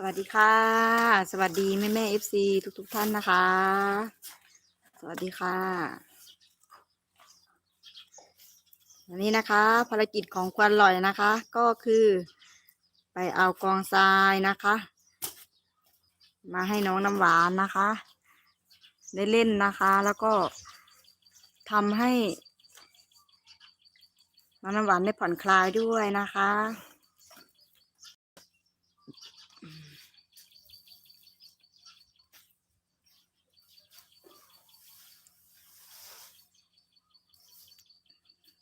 สวัสดีค่ะ สวัสดีแม่แม่เอฟซีทุกทุกท่านนะคะ สวัสดีค่ะ วันนี้นะคะ ภารกิจของควันลอยนะคะ ก็คือไปเอากองทรายนะคะ มาให้น้องน้ำหวานนะคะ ได้เล่นนะคะ แล้วก็ทำให้น้องน้ำหวานได้ผ่อนคลายด้วยนะคะ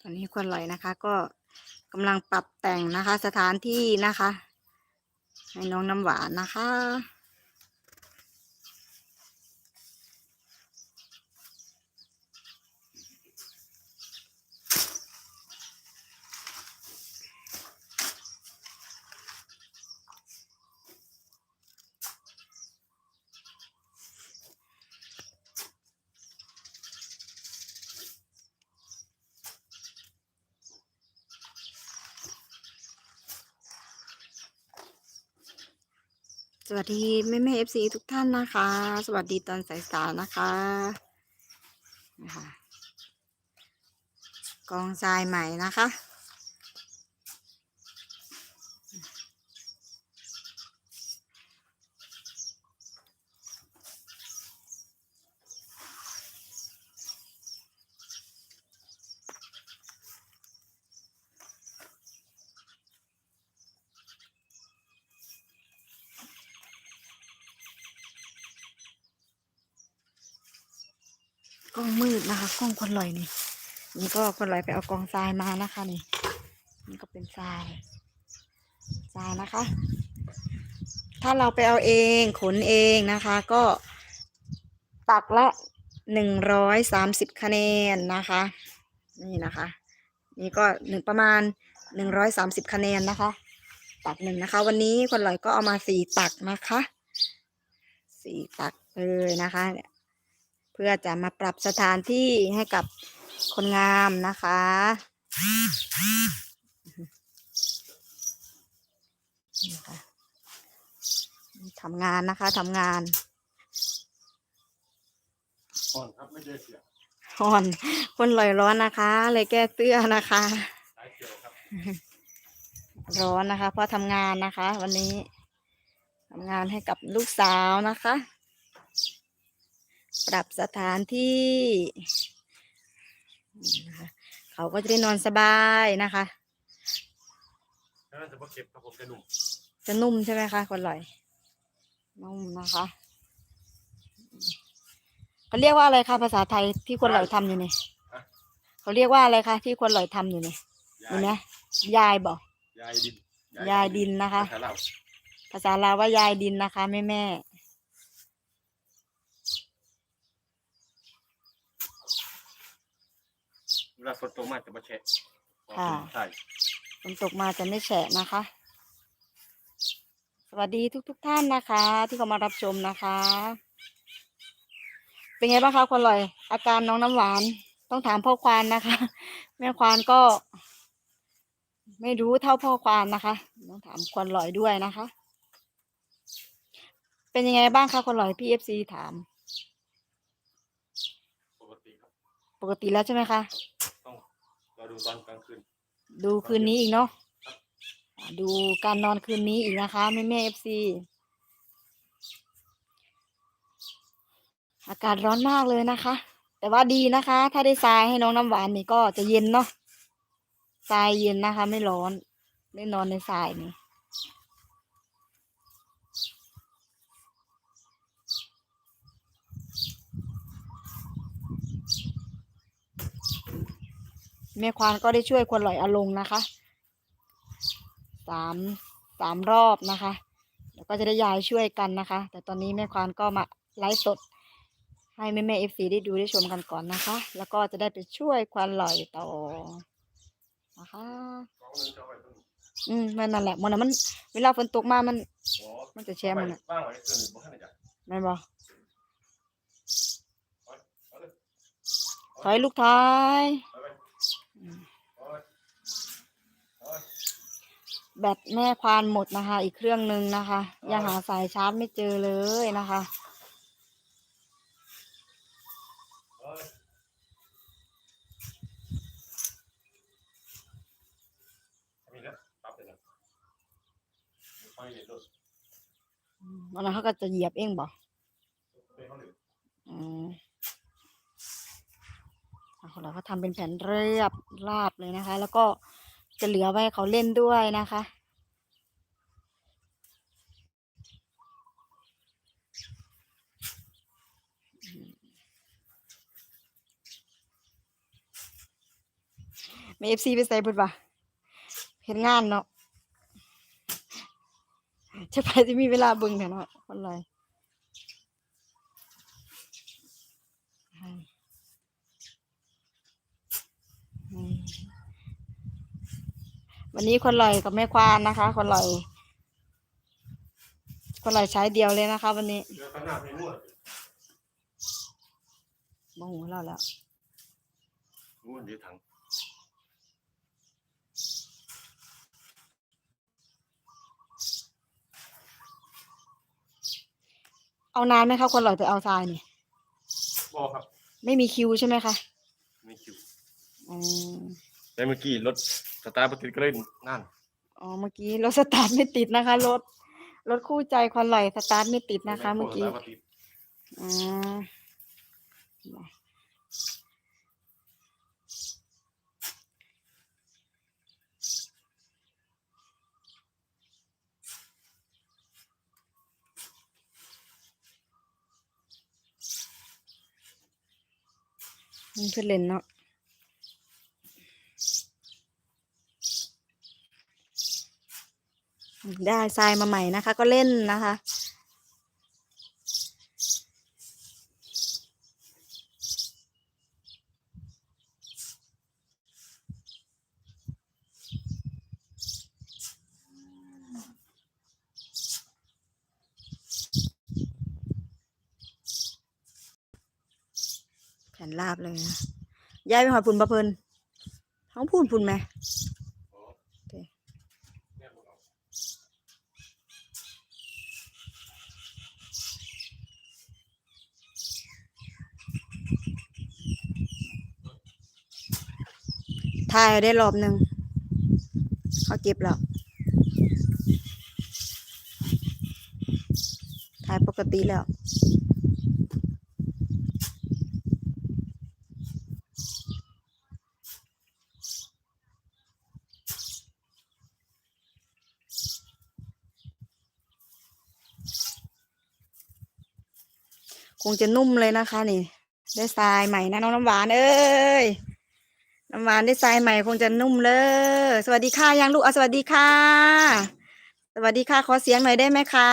อนนี้ควันลอยนะคะ ก็กำลังปรับแต่งนะคะ สถานที่นะคะ ให้น้องน้ำหวานนะคะ สวัสดีแม่แม่เอฟซีทุกท่านนะคะ สวัสดีตอนสายๆนะคะนะคะกองทรายใหม่นะคะ กล้องมืดนะคะกล้องคนลอยนี่ นี่ก็คนลอยไปเอากองทรายมานะคะนี่ นี่ก็เป็นทรายทรายนะคะ ถ้าเราไปเอาเองขนเองนะคะ ก็ตักละหนึ่งร้อยสามสิบคะแนนนะคะ นี่นะคะ นี่ก็หนึ่งประมาณหนึ่งร้อยสามสิบคะแนนนะคะ ตักหนึ่งนะคะ วันนี้คนลอยก็เอามาสี่ตักนะคะสี่ตักเลยนะคะ เนี่ยเพื่อจะมาปรับสถานที่ให้กับคนงามนะคะนี่ค่ะทำงานนะคะทำงานก่อนครับไม่ได้เสียร้อนคนลอยร้อนนะคะ เลยแก้เสื้อนะคะสายเกี่ยวครับร้อนนะคะ เพราะทำงานนะคะ วันนี้ทำงานให้กับลูกสาวนะคะ ปรับสถานที่นี่นะคะเขาก็จะได้นอนสบายนะคะแล้วน่าจะมาเก็บครับผมจะหนุ่มจะนุ่มใช่ไหมคะคนลอยนุ่มนะคะเขาเรียกว่าอะไรคะภาษาไทยที่คนลอยทำอยู่นี่เขาเรียกว่าอะไรคะที่คนลอยทำอยู่นี่ยาเห็นยไหมยายบอกยายดินยายดินนะคะ ภาษาลาวภาษาลาวว่ายายดินนะคะแม่แม่ เว ลาฝนตกมาจะมาแฉะค่ะ ใช่ฝนตกมาจะไม่แฉะนะคะ สวัสดีทุกๆทท่านนะคะ ที่เข้ามารับชมนะคะ เป็นไงบ้างคะคนลอย อาการน้องน้ำหวาน ต้องถามพ่อควานนะคะ แม่ควานก็ ไม่รู้เท่าพ่อควานนะคะ ต้องถามควานลอยด้วยนะคะ เป็นยังไงบ้างคะคนลอยพี่เอฟซีถาม ปกติครับปกติแล้วใช่ไหมคะต้อง เราดูตอนกลางคืน ดูคืนนี้อีกเนาะอ่าดูการนอนคืนนี้อีกนะคะแม่แม่เอฟซีอากาศร้อนมากเลยนะคะ แต่ว่าดีนะคะ ถ้าได้ทรายให้น้องน้ำหวานนี่ก็จะเย็นเนาะทรายเย็นนะคะ ไม่ร้อนได้นอนในทรายนี่ แม่ควานก็ได้ช่วยคนลอยอาลงนะคะสามสามรอบนะคะ แล้วก็จะได้ยายช่วยกันนะคะ แต่ตอนนี้แม่ควานก็มาไลฟ์สด ให้แม่แม่เอฟซีได้ดูได้ชมกันก่อนนะคะ แล้วก็จะได้ไปช่วยควานลอยต่อนะคะอืมมันนั่นแหละมันน่ะมัน เวลาฝนตกมามัน มันจะแช่มันอะไว้เครื่อให้จ้ะแม่บอเอาเลยถอยลูกท้าย เอาไป อืม เอาไปเอาไป แบตแม่ควานหมดนะคะ อีกเครื่องหนึ่งนะคะยังหาสายชาร์จไม่เจอเลยนะคะเอ้ยมีแล้วปั๊บเลยนะไม่เห็นรถวันนั้นเขาก็จะเหยียบเองบอกไม่เขาหนึ่งอืมของเราก็ทำเป็นแผ่นเรียบราบเลยนะคะ แล้วก็ จะเหลือไว้เขาเล่นด้วยนะคะ มีเอฟซีไปใส่บุญปะเห็นงานเนาะจะไปจะมีเวลาบึงเนาะคนไร วันนี้คนลอยกับแม่ควานนะคะ คนลอย คนลอยใช้เดียวเลยนะคะ วันนี้เรือขนาดไม่นวดโมโหเราแล้วนวดเดี๋ยวถังเอานานไหมคะคนลอยไปเอาทรายเนี่ยบอกครับ ไม่มีคิวใช่ไหมคะไม่คิวอืมแต่เมื่อกี้รถ สตาร์ทปติดก็เล่นนั่นอ๋อเมื่อกี้รถสตาร์ทไม่ติดนะคะรถรถคู่ใจคนลอยสตาร์ทไม่ติดนะคะ เมื่อกี้สตาร์ทปติดอืมมันคือเล่นเนาะ ได้ทรายมาใหม่นะคะ ก็เล่นนะคะ แผ่นลาบเลยนะยายไปหอดพุ่นปะเพินท้องพูนพุ่นไหม อ๋อ โอเค แม่บอกเอา ถ่ายได้รอบหนึ่งเขาเก็บแล้วถ่ายปกติแล้วคงจะนุ่มเลยนะคะนี่ ได้ทรายใหม่นะน้องน้ำหวานเอ้ย น้ำหวานได้ทรายใหม่คงจะนุ่มเลยสวัสดีค่ะยังลูกเอาสวัสดีค่ะ สวัสดีค่ะ ขอเสียงหน่อยได้ไหมคะ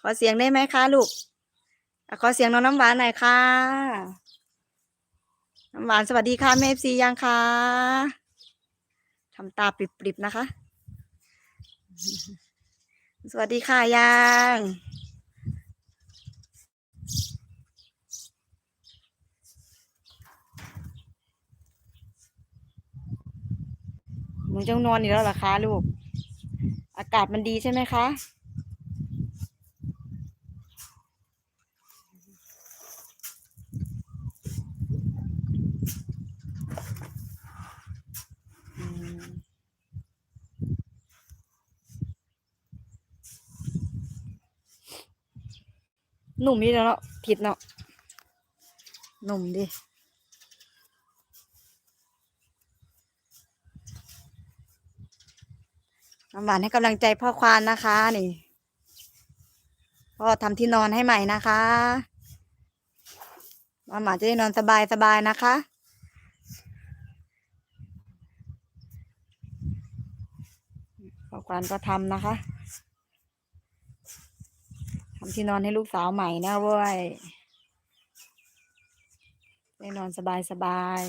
ขอเสียงได้ไหมคะลูกขอเสียงน้องน้ำหวานหน่อยค่ะ น้ำหวานสวัสดีค่ะแม่เอฟซียังค่ะทำตาปริบๆนะคะ สวัสดีค่ะยัง หนูจะนอนอีกแล้วเหรอคะลูก อากาศมันดีใช่ไหมคะ หนุ่มดีแล้วเนาะผิดเนาะหนุ่มดิ น้ำหวานให้กำลังใจพ่อควานนะคะนี่พ่อทำที่นอนให้ใหม่นะคะน้ำหวานจะได้นอนสบายสบายๆนะคะ พ่อควานก็ทำนะคะทำที่นอนให้ลูกสาวใหม่นะเว้ยได้นอนสบายสบาย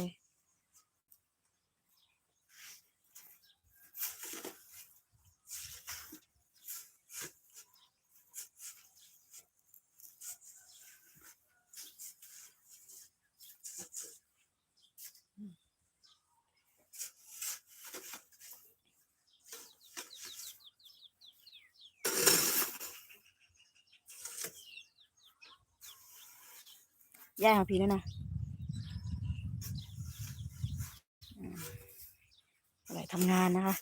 ย่ายของพี่นั่นนะอืมอะไรทำงานนะคะ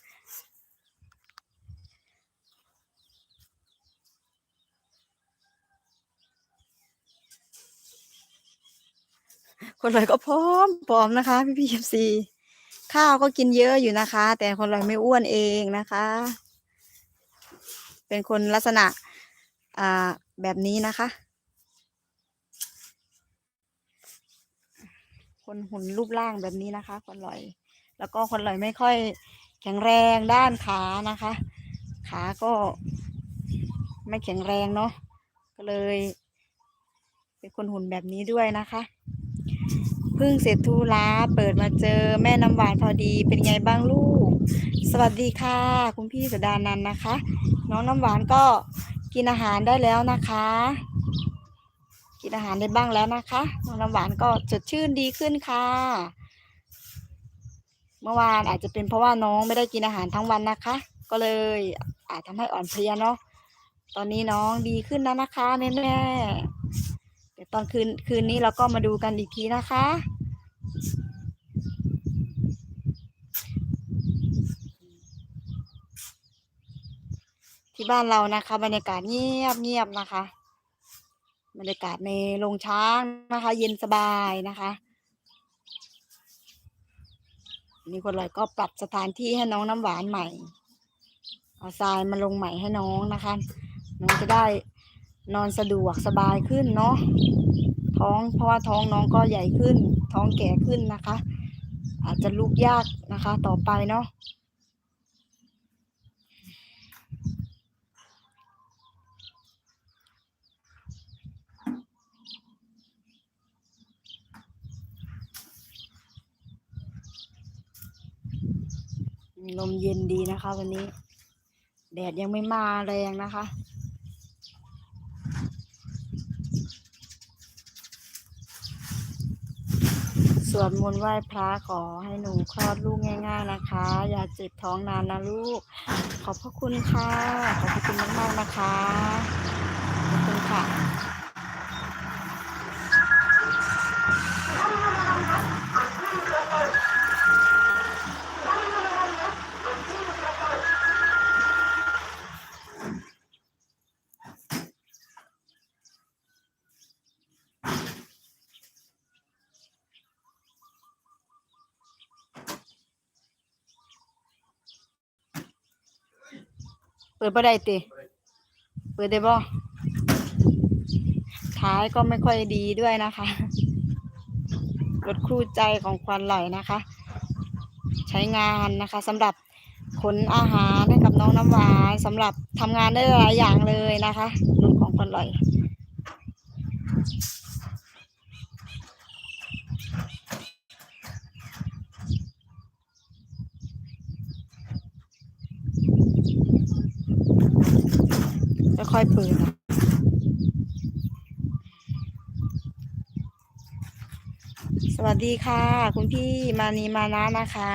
คนลอยก็พร้อมพร้อมนะคะ พี่พี่เอฟซีข้าวก็กินเยอะอยู่นะคะ แต่คนลอยไม่อ้วนเองนะคะ เป็นคนลักษณะ อ่าแบบนี้นะคะ คนหุ่นรูปร่างแบบนี้นะคะ คนลอย แล้วก็คนลอยไม่ค่อยแข็งแรงด้านขานะคะ ขาก็ไม่แข็งแรงเนาะก็เลย เป็นคนหุ่นแบบนี้ด้วยนะคะเพิ่งเสร็จธุระเปิดมาเจอแม่น้ำหวานพอดีเป็นไงบ้างลูก สวัสดีค่ะ คุณพี่สดานันนะคะ น้องน้ำหวานก็กินอาหารได้แล้วนะคะ กินอาหารได้บ้างแล้วนะคะน้องน้ำหวานก็สดชื่นดีขึ้นค่ะ เมื่อวานอาจจะเป็นเพราะว่าน้องไม่ได้กินอาหารทั้งวันนะคะ ก็เลยอาจทำให้อ่อนเพลียเนาะตอนนี้น้องดีขึ้นแล้วนะคะแม่แม่ๆเดี๋ยวตอนคืนคืนนี้เราก็มาดูกันอีกทีนะคะที่บ้านเรานะคะ บรรยากาศเงียบเงียบนะคะ บรรยากาศในโรงช้างนะคะ เย็นสบายนะคะนี่คนลอยก็ปรับสถานที่ให้น้องน้ำหวานใหม่ เอาทรายมาลงใหม่ให้น้องนะคะ น้องจะได้นอนสะดวกสบายขึ้นเนาะท้องเพราะว่าท้องน้องก็ใหญ่ขึ้น ท้องแก่ขึ้นนะคะ อาจจะลุกยากนะคะ ต่อไปเนาะ ลมเย็นดีนะคะ วันนี้ แดดยังไม่มาแรงนะคะ สวดมนต์ไหว้พระขอให้หนูคลอดลูกง่าย ๆนะคะ อย่าเจ็บท้องนานนะลูก ขอบพระคุณค่ะ ขอบพระคุณมากๆนะคะขอบคุณค่ะ ปิดบ่ได้ติเปิดได้บ่ท้ายก็ไม่ค่อยดีด้วยนะคะรถคู่ใจของควันไหลนะคะ ใช้งานนะคะสำหรับขนอาหารให้กับน้องน้ำหวานสำหรับทำงานได้หลายอย่างเลยนะคะรถของควันไหลค่ อยเปิดนสวัสดีค่ะ คุณพี่มานีมานะนะคะ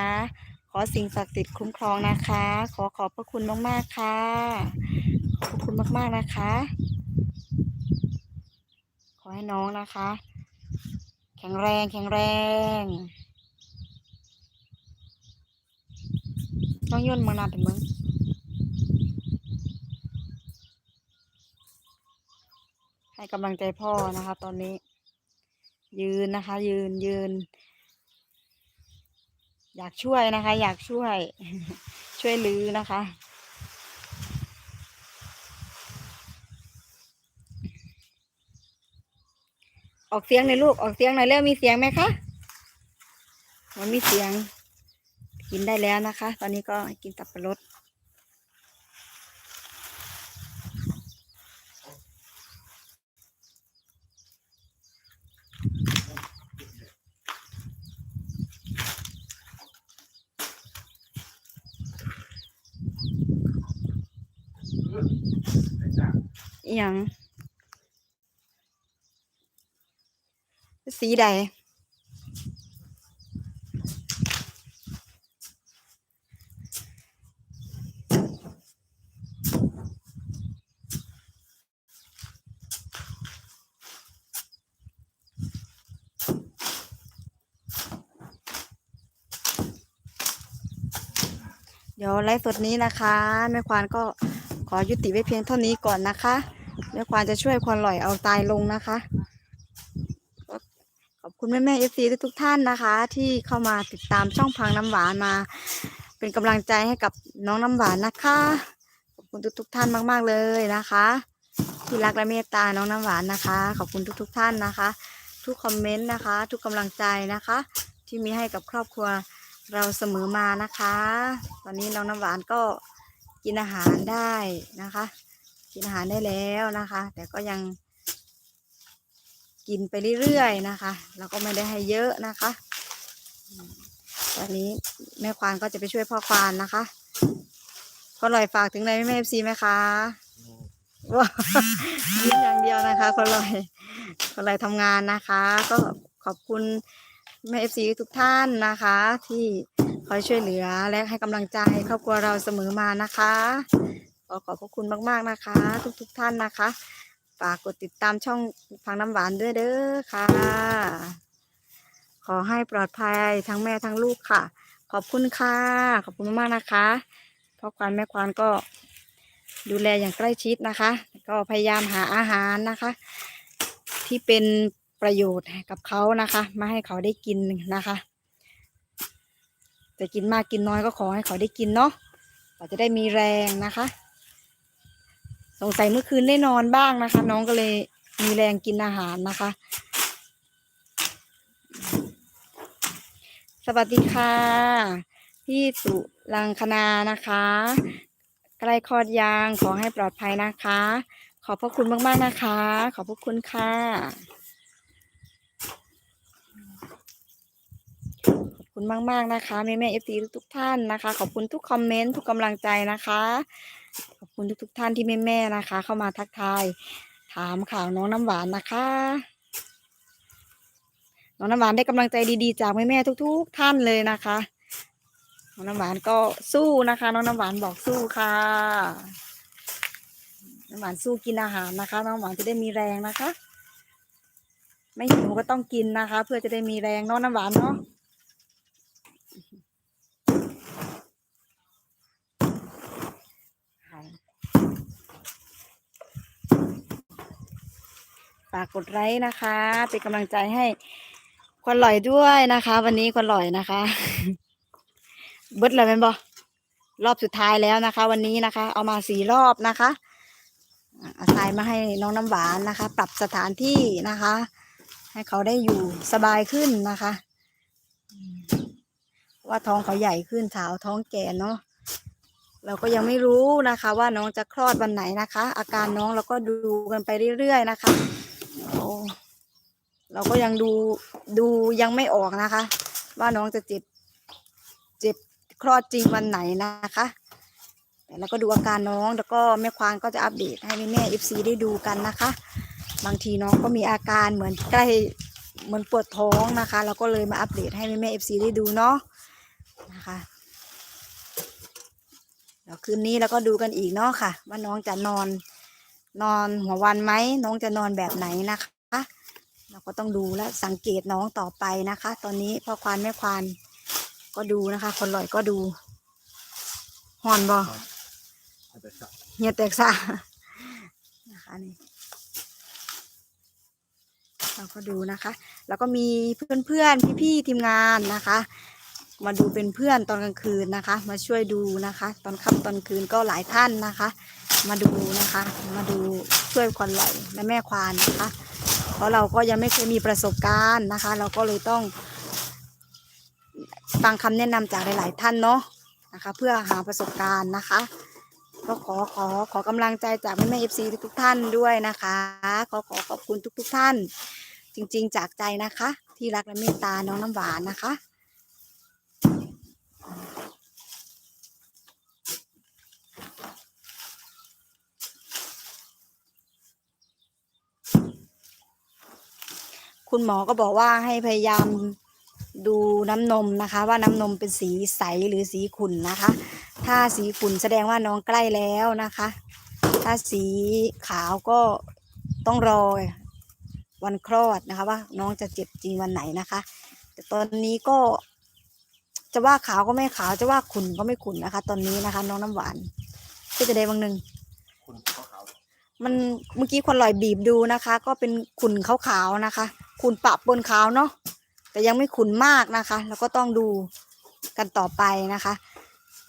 ขอสิ่งศักดิ์สิทธิ์คุ้มครองนะคะ ขอขอบพระคุณมากๆค่ะ ขอบคุณมากๆนะคะ ขอให้น้องนะคะ แข็งแรงแข็งแรงต้องย่นมือหนาเป็นมึง ให้กำลังใจพ่อนะคะ ตอนนี้ ยืนนะคะ ยืนยืน อยากช่วยนะคะ อยากช่วย ช่วยลือนะคะออกเสียงหน่อยลูกออกเสียงหน่อยเร็วมีเสียงไหมคะมันมีเสียงกินได้แล้วนะคะ ตอนนี้ก็กินตับปะรด อีหยังสีใดเดี๋ยวไลฟ์สดนี้นะคะแม่ควานก็ขอยุติไว้เพียงเท่านี้ก่อนนะคะ แม่ควานจะช่วยควานลอยเอาตายลงนะคะ ขอบคุณแม่แม่เอฟซีทุกท่านนะคะ ที่เข้ามาติดตามช่องพังน้ำหวานมา เป็นกำลังใจให้กับน้องน้ำหวานนะคะ ขอบคุณทุกๆท่านมาก ๆ เลยนะคะ ที่รักและเมตตาน้องน้ำหวานนะคะ ขอบคุณทุกๆท่านนะคะ ทุกคอมเมนต์นะคะ ทุกกำลังใจนะคะ ที่มีให้กับครอบครัวเราเสมอมานะคะ ตอนนี้น้องน้ำหวานก็กินอาหารได้นะคะ กินอาหารได้แล้วนะคะ แต่ก็ยังกินไปเรื่อยๆนะคะ แล้วก็ไม่ได้ให้เยอะนะคะตอนนี้แม่ควานก็จะไปช่วยพ่อควานนะคะก็ลอยฝากถึงในแม่เอฟซีไหมคะว้ายิ้มอย่างเดียวนะคะคนลอยคนลอยทำงานนะคะ ก็ขอบคุณแม่เอฟซีทุกท่านนะคะ ที่คอยช่วยเหลือและให้กำลังใจครอบครัวเราเสมอมานะคะ ขอขอบพระคุณมาก ๆนะคะ ทุกๆท่านนะคะ ฝากกดติดตามช่องฟังน้ำหวานด้วยเด้อค่ะ ขอให้ปลอดภัยทั้งแม่ทั้งลูกค่ะ ขอบคุณค่ะ ขอบคุณมากๆนะคะพ่อควานแม่ควานก็ดูแลอย่างใกล้ชิดนะคะ ก็พยายามหาอาหารนะคะ ที่เป็นประโยชน์กับเขานะคะ มาให้เขาได้กินนะคะจะกินมากกินน้อยก็ขอให้เขาได้กินเนาะเขาจะได้มีแรงนะคะ สงสัยเมื่อคืนได้นอนบ้างนะคะ น้องก็เลยมีแรงกินอาหารนะคะ สวัสดีค่ะพี่สุรังคณานะคะใกล้คลอดยางขอให้ปลอดภัยนะคะ ขอบพระคุณมากๆนะคะ ขอบพระคุณค่ะขอบคุณมาก ๆ นะคะแม่แม่เอฟซีทุกท่านนะคะ ขอบคุณทุกคอมเมนต์ทุกกำลังใจนะคะ คุณทุกๆท่านที่แม่แม่ๆนะคะ เข้ามาทักทาย ถามข่าวน้องน้ำหวานนะคะ น้องน้ำหวานได้กำลังใจดีๆ จากแม่แม่ๆทุก ๆ ท่านเลยนะคะ น้องน้ำหวานก็สู้นะคะ น้องน้ำหวานบอกสู้ค่ะ น้ำหวานสู้กินอาหารนะคะ น้องหวานจะได้มีแรงนะคะ ไม่หิวก็ต้องกินนะคะ เพื่อจะได้มีแรงเนาะน้ำหวานเนาะ ฝากกดไลค์นะคะ เป็นกำลังใจให้คนหลอยด้วยนะคะ วันนี้คนหลอยนะคะ เบิดเลยเป็นบอรอบสุดท้ายแล้วนะคะ วันนี้นะคะ เอามาสี่รอบนะคะอาทรายมาให้น้องน้ำหวานนะคะ ปรับสถานที่นะคะ ให้เขาได้อยู่สบายขึ้นนะคะ ว่าท้องเขาใหญ่ขึ้นสาวท้องแก่เนาะเราก็ยังไม่รู้นะคะ ว่าน้องจะคลอดวันไหนนะคะ อาการน้องเราก็ดูกันไปเรื่อยๆนะคะ โอ้เราก็ยังดูดูยังไม่ออกนะคะ ว่าน้องจะเจ็บเจ็บคลอดจริงวันไหนนะคะแต่เราก็ดูอาการน้องแล้วก็แม่ควานก็จะอัปเดตให้แม่แม่เอฟซีได้ดูกันนะคะ บางทีน้องก็มีอาการเหมือนใกล้เหมือนปวดท้องนะคะเราก็เลยมาอัปเดตให้แม่แม่เอฟซีได้ดูเนาะนะคะเดี๋ยวคืนนี้เราก็ดูกันอีกเนาะค่ะ ว่าน้องจะนอน นอนหัววันไหมน้องจะนอนแบบไหนนะคะ เราก็ต้องดูและสังเกตน้องต่อไปนะคะ ตอนนี้พ่อควานแม่ควานก็ดูนะคะ คนลอยก็ดูหอนบอเอาไปสับเฮียแตกซานะคะนี่เราก็ดูนะคะ แล้วก็มีเพื่อนๆพี่ๆทีมงานนะคะ มาดูเป็นเพื่อนตอนกลางคืนนะคะ มาช่วยดูนะคะ ตอนค่ำตอนคืนก็หลายท่านนะคะ มาดูนะคะ มาดูช่วยควันไหลและแม่ควานนะคะ เพราะเราก็ยังไม่เคยมีประสบการณ์นะคะ เราก็เลยต้องฟังคำแนะนำจากหลาย ๆ ท่านเนาะนะคะ เพื่อหาประสบการณ์นะคะ ก็ขอขอขอกำลังใจจากแม่แม่เอฟซีทุกท่านด้วยนะคะขอขอขอบคุณทุก ๆ ท่าน จริง ๆ จากใจนะคะ ที่รักและเมตตาน้องน้ำหวานนะคะ คุณหมอก็บอกว่าให้พยายามดูน้ำนมนะคะ ว่าน้ำนมเป็นสีใสหรือสีขุ่นนะคะ ถ้าสีขุ่นแสดงว่าน้องใกล้แล้วนะคะ ถ้าสีขาวก็ต้องรอวันคลอดนะคะ ว่าน้องจะเจ็บจริงวันไหนนะคะ แต่ตอนนี้ก็ จะว่าขาวก็ไม่ขาวจะว่าขุ่นก็ไม่ขุ่นนะคะ ตอนนี้นะคะ น้องน้ำหวานก็จะได้บางหนึ่งคุณขาวมันเมื่อกี้คนลอยบีบดูนะคะ ก็เป็นขุ่นขาวๆนะคะ ขุ่นปะปนขาวเนาะแต่ยังไม่ขุ่นมากนะคะ แล้วก็ต้องดูกันต่อไปนะคะ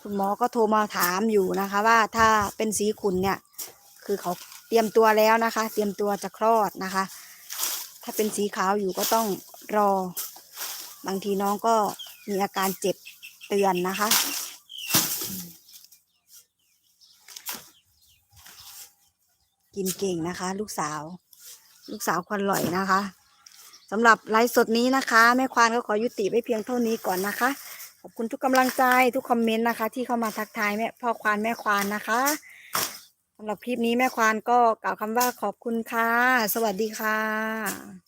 คุณหมอก็โทรมาถามอยู่นะคะ ว่าถ้าเป็นสีขุ่นเนี่ย คือเขาเตรียมตัวแล้วนะคะ เตรียมตัวจะคลอดนะคะ ถ้าเป็นสีขาวอยู่ก็ต้องรอบางทีน้องก็ มีอาการเจ็บเตือนนะคะ กินเก่งนะคะ ลูกสาว ลูกสาวควันหล่อยนะคะสำหรับไลฟ์สดนี้นะคะ แม่ควานก็ขอยุติไว้เพียงเท่านี้ก่อนนะคะ ขอบคุณทุกกำลังใจทุกคอมเมนต์นะคะ ที่เข้ามาทักทายแม่พ่อควานแม่ควานนะคะสำหรับคลิปนี้แม่ควานก็กล่าวคำว่าขอบคุณค่ะ สวัสดีค่ะ